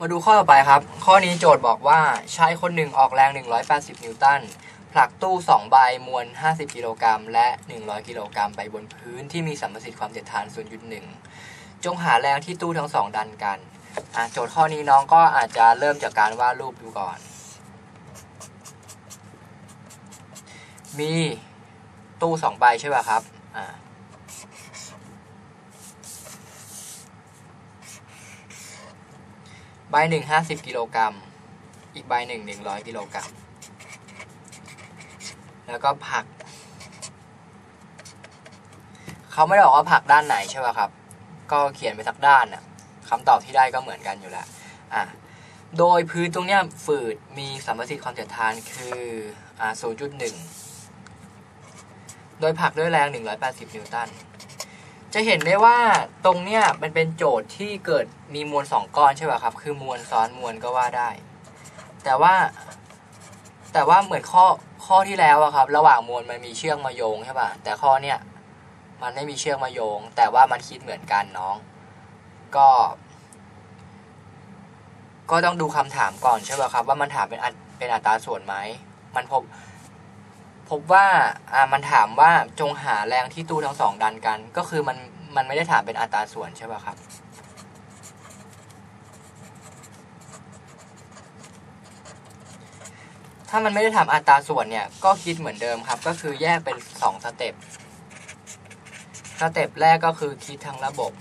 มาดูข้อต่อไปครับ ข้อนี้โจทย์บอกว่าชายคนหนึ่งออกแรง 180 นิวตัน ผลักตู้ 2 ใบมวล 50 กิโลกรัม และ 100 กิโลกรัมไปบนพื้นที่มีสัมประสิทธิ์ความเด็ดทาน 0.1 จงหาแรงที่ตู้ทั้งสองดันกันโจทย์ข้อนี้น้องก็อาจจะเริ่มจากการวาดรูปดูก่อน มีตู้สองใบใช่ป่ะครับอ่าใบหนึ่งห้าสิบกิโลกรัม อีกใบหนึ่งหนึ่งร้อยกิโลกรัม แล้วก็ผัก เขาไม่ได้บอกว่าผักด้านไหนใช่ป่ะครับ ก็เขียนไปสักด้านน่ะคำตอบที่ได้ก็เหมือนกันอยู่แล้ว อะ โดยพื้นตรงเนี้ยฝืดมีสัมประสิทธิ์ความเจ็ดทานคืออ่า0.1 โดยผักด้วยแรง 180 นิวตัน จะเห็นได้ว่าตรงเนี้ยมันเป็นโจทย์ที่เกิดมีมวลสองก้อนใช่ป่ะครับ คือมวลซ้อนมวลก็ว่าได้ แต่ว่า แต่ว่าเหมือนข้อข้อที่แล้วอะครับ ระหว่างมวลมันมีเชือกมาโยงใช่ป่ะแต่ข้อเนี้ยมันไม่มีเชือกมาโยง แต่ว่ามันคิดเหมือนกันน้อง ก็ ก็ต้องดูคำถามก่อนใช่ป่ะครับ ว่ามันถามเป็นอัเป็นอัตราส่วนไหมมันพบ พบว่าอ่ามันถามว่าจงหาแรงที่ตู้ทั้งสองดันกัน ก็คือมันมันไม่ได้ถามเป็นอัตราส่วนใช่ป่ะครับ ถ้ามันไม่ได้ถามอัตราส่วนเนี่ยก็คิดเหมือนเดิมครับ ก็คือแยกเป็นสองสเต็ปสเต็ปแรกก็คือคิดทั้งระบบ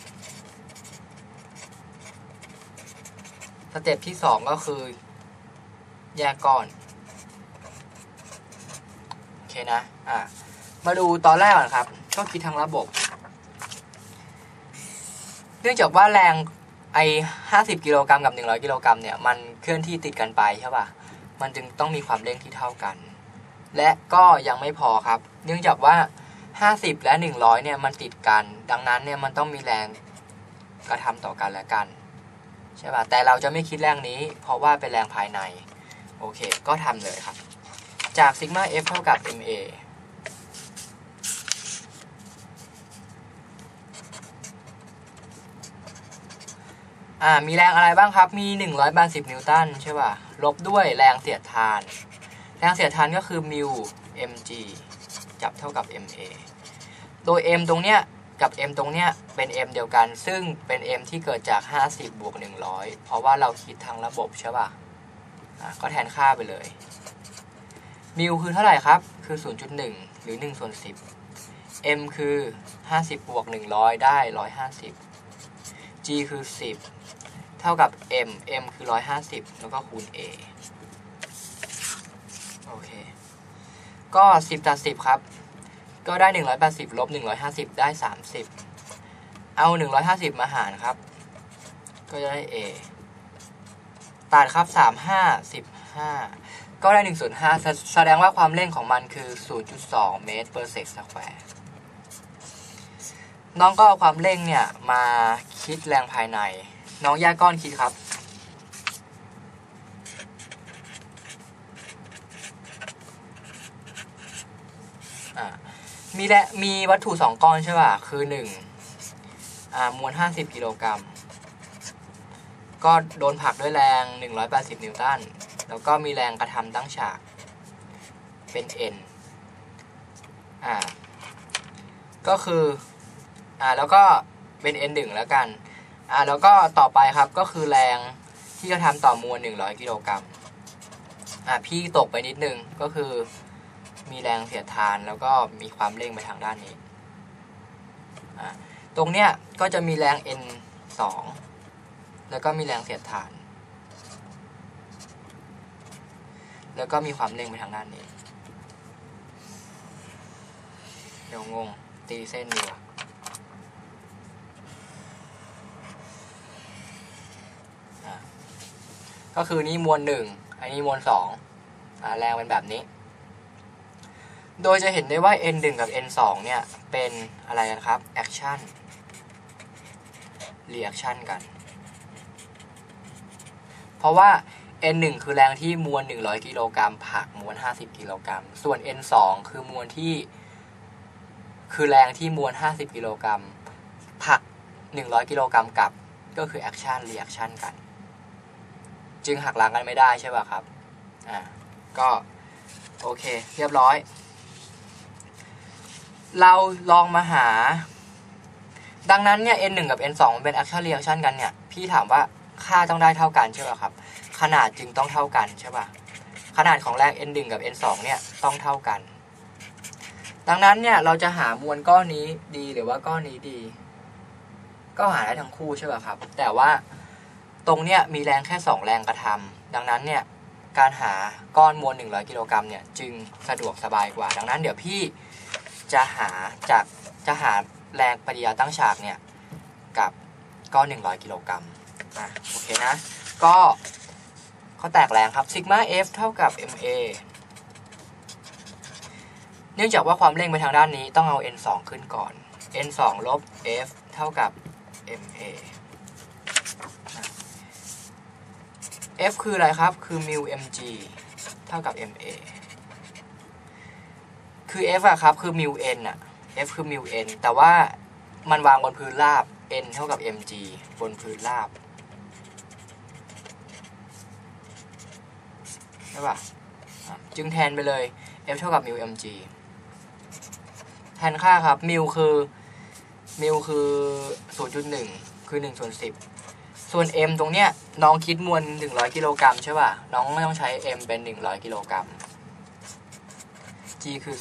สเต็ปที่สองก็คือ แยกก้อน เคนะอะมาดูตอนแรกก่อนครับ ก็คิดทั้งระบบ เนื่องจากว่าแรงไอห้าสิบกิโลกรัมกับหนึ่งร้อยกิโลกรัมเนี่ย มันเคลื่อนที่ติดกันไปใช่ป่ะ มันจึงต้องมีความเร่งที่เท่ากัน และก็ยังไม่พอครับ เนื่องจากว่าห้าสิบและหนึ่งร้อยเนี่ยมันติดกัน ดังนั้นเนี่ยมันต้องมีแรงกระทำต่อกันและกันใช่ป่ะ แต่เราจะไม่คิดแรงนี้ เพราะว่าเป็นแรงภายใน โอเค ก็ทำเลยครับ จากซิกมา F เท่ากับ MA อ่า มีแรงอะไรบ้างครับ มี 180 นิวตันใช่ป่ะ ลบด้วยแรงเสียดทาน แรงเสียดทานก็คือมิว mg จับเท่ากับ ma โดย m ตรงเนี้ยกับ m ตรงเนี้ยเป็น m เดียวกัน ซึ่งเป็น m ที่เกิดจาก 50 บวก 100 เพราะว่าเราคิดทางระบบใช่ป่ะอ่าก็แทนค่าไปเลย มิวคือเท่าไหร่ครับ คือ 0.1 หรือ1ส่วน10 m คือ 50 บวก 100 ได้ 150 g คือ 10 เท่ากับ m m คือ 150 แล้วก็คูณ a โอเค ก็ 10 ตัด 10 ครับ ก็ได้ 180 ลบ 150 ได้ 30 เอา 150 มาหารครับ ก็จะได้ a ตัดครับ 35 15 ก็ได้1ส่วน5แสดงว่าความเร่งของมันคือ 0.2 เมตร per sec square น้องก็เอาความเร่งเนี่ย มาคิดแรงภายใน น้องแยกก้อนคิดครับ มีและมีวัตถุสองก้อนใช่ป่ะ คือหนึ่งอ่ามวลห้าสิบกิโลกรัม ก็โดนผลักด้วยแรงหนึ่งร้อยแปดสิบนิวตัน แล้วก็มีแรงกระทำตั้งฉาก เป็น n อ่า ก็คือ อ่า แล้วก็เป็น n 1แล้วกัน อ่า แล้วก็ต่อไปครับ ก็คือแรงที่กระทำต่อมวล 100 กิโลกรัม อ่า พี่ตกไปนิดนึง ก็คือ มีแรงเสียดทาน แล้วก็มีความเร่งไปทางด้านนี้ อ่า ตรงเนี้ยก็จะมีแรง n 2แล้วก็มีแรงเสียดทาน แล้วก็มีความเร่งไปทางด้านนี้ เดี๋ยวงง ตีเส้นดีกว่าก็คือนี่มวลหนึ่ง อันนี้มวลสองแรงเป็นแบบนี้ โดยจะเห็นได้ว่า n 1กับ n 2เนี่ย เป็นอะไรกันครับ action reaction กัน เพราะว่า n 1 คือแรงที่มวล 100 กิโลกรัมผลักมวล 50 กิโลกรัม ส่วน n 2 คือมวลที่ คือแรงที่มวล 50 กิโลกรัมผลัก 100 กิโลกรัมกับ ก็คือ action reaction กัน จึงหักล้างกันไม่ได้ใช่ป่ะครับ อ่า ก็ โอเค เรียบร้อย เราลองมาหา ดังนั้นเนี่ย n 1 กับ n 2 มันเป็น action reaction กันเนี่ย พี่ถามว่าค่าต้องได้เท่ากันใช่ป่ะครับ ขนาดจึงต้องเท่ากันใช่ป่ะขนาดของแรง n 1กับ n 2เนี่ยต้องเท่ากัน ดังนั้นเนี่ยเราจะหามวลก้อนนี้ดีหรือว่าก้อนนี้ดี ก็หาได้ทั้งคู่ใช่ป่ะครับ แต่ว่าตรงเนี้ยมีแรงแค่ 2 แรงกระทำดังนั้นเนี่ยการหาก้อนมวล 100 กิโลกรัมเนี่ยจึงสะดวกสบายกว่า ดังนั้นเดี๋ยวพี่จะหาจากจะหาแรงปริยาตั้งฉากเนี่ยกับก้อน 100 กิโลกรัมอะโอเคนะ ก็ เขาแตกแรงครับซิกมา F เท่ากับ ma เนื่องจากว่าความเร่งไปทางด้านนี้ต้องเอา n 2ขึ้นก่อน n 2ลบ f เท่ากับ ma f คืออะไรครับ คือ mu mg เท่ากับ ma คือ f อะครับ คือ mu n อะ f คือ mu n แต่ว่ามันวางบนพื้นราบ n เท่ากับ mg บนพื้นราบ ใช่ป่ะอะจึงแทนไปเลย f เท่ากับ mu mg แทนค่าครับมิวคือมิวคือ 0.1 คือ1ส่วน10 ส่วน m ตรงเนี้ยน้องคิดมวล 100 กิโลกรัมใช่ป่ะ น้องไม่ต้องใช้ m เป็น 100 กิโลกรัม g คือ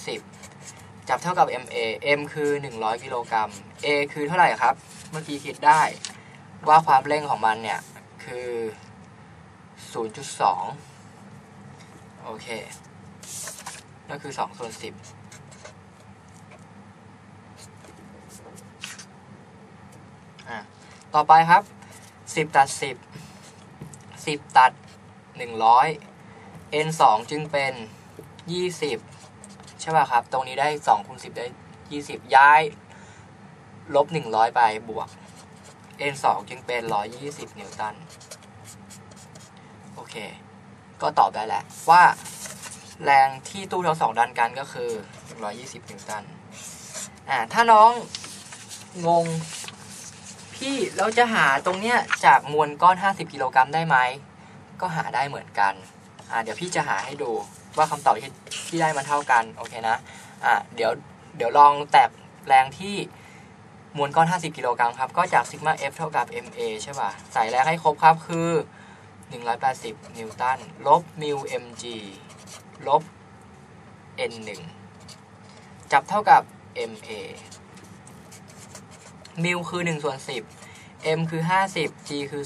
10 จับเท่ากับ ma m คือ 100 กิโลกรัม a คือเท่าไหร่ครับ เมื่อกี้คิดได้ ว่าความเร่งของมันเนี่ย คือ 0.2โอ เค ก็คือ2ส่วน10อะต่อไปครับ10ตัด10 10ตัด100 n 2จึงเป็น20ใช่ป่ะครับ ตรงนี้ได้2คูณ10ได้20ย้าย ลบ100ไปบวก n 2จึงเป็น120นิวตัน โอเค ก็ตอบได้แหละว่าแรงที่ตู้ทั้งสองดันกันก็คือ 120 นิวตัน อ่า ถ้าน้องงง พี่เราจะหาตรงเนี้ยจากมวลก้อน 50 กิโลกรัมได้ไหม ก็หาได้เหมือนกัน อ่า เดี๋ยวพี่จะหาให้ดูว่าคำตอบที่ที่ได้มันเท่ากัน โอเคนะ อ่า เดี๋ยว เดี๋ยวลองแตกแรงที่มวลก้อน 50 กิโลกรัมครับ ก็จากซิกมา F เท่ากับ ma ใช่ป่ะ ใส่แรงให้ครบครับคือ 180 นิวตัน ลบมิว mg ลบ n 1 จับเท่ากับ ma มิวคือ 1 ส่วน 10 m คือ 50 g คือ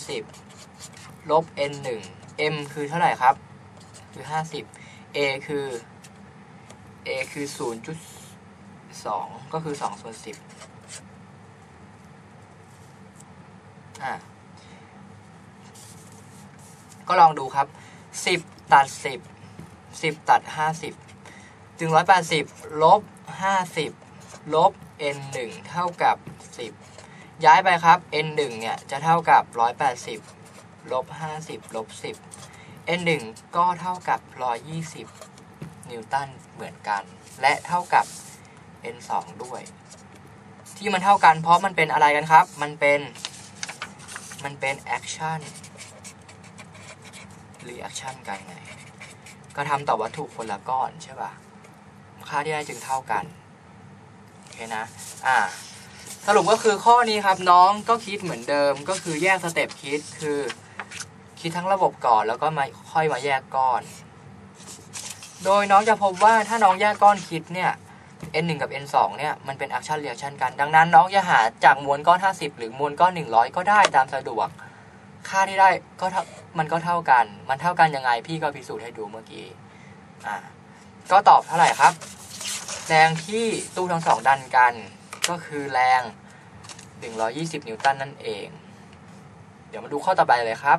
10 ลบ n 1 m คือเท่าไหร่ครับ คือ 50 a คือ a คือ 0.2 ก็คือ 2 ส่วน 10 อะ ก็ลองดูครับ 10 ตัด 10 10 ตัด 50จึง 180 ลบ 50 ลบ n 1เท่ากับ 10 ย้ายไปครับ n 1เนี่ยจะเท่ากับ 180 ลบ 50 ลบ 10 n 1ก็เท่ากับ 120 นิวตันเหมือนกัน และเท่ากับ n 2ด้วย ที่มันเท่ากันเพราะมันเป็นอะไรกันครับ มันเป็น มันเป็นแอคชั่น action reaction กันไงก็ทำต่อวัตถุคนละก้อนใช่ป่ะ ค่าที่ได้จึงเท่ากัน โอเคนะ อ่า สรุปก็คือข้อนี้ครับน้องก็คิดเหมือนเดิมก็คือแยกสเต็ปคิดคือ คิดทั้งระบบก่อนแล้วก็มาค่อยมาแยกก้อน โดยน้องจะพบว่าถ้าน้องแยกก้อนคิดเนี่ย n 1กับ n 2เนี่ยมันเป็น action reaction กัน ดังนั้นน้องจะหาจากมวลก้อน 50 หรือมวลก้อน 100 ก็ได้ตามสะดวก ค่าที่ได้ก็เท่ามันก็เท่ากัน มันเท่ากันยังไงพี่ก็พิสูจน์ให้ดูเมื่อกี้อ่าก็ตอบเท่าไหร่ครับ แรงที่ตู้ทั้งสองดันกัน ก็คือแรง 120 นิวตันนั่นเอง เดี๋ยวมาดูข้อต่อไปเลยครับ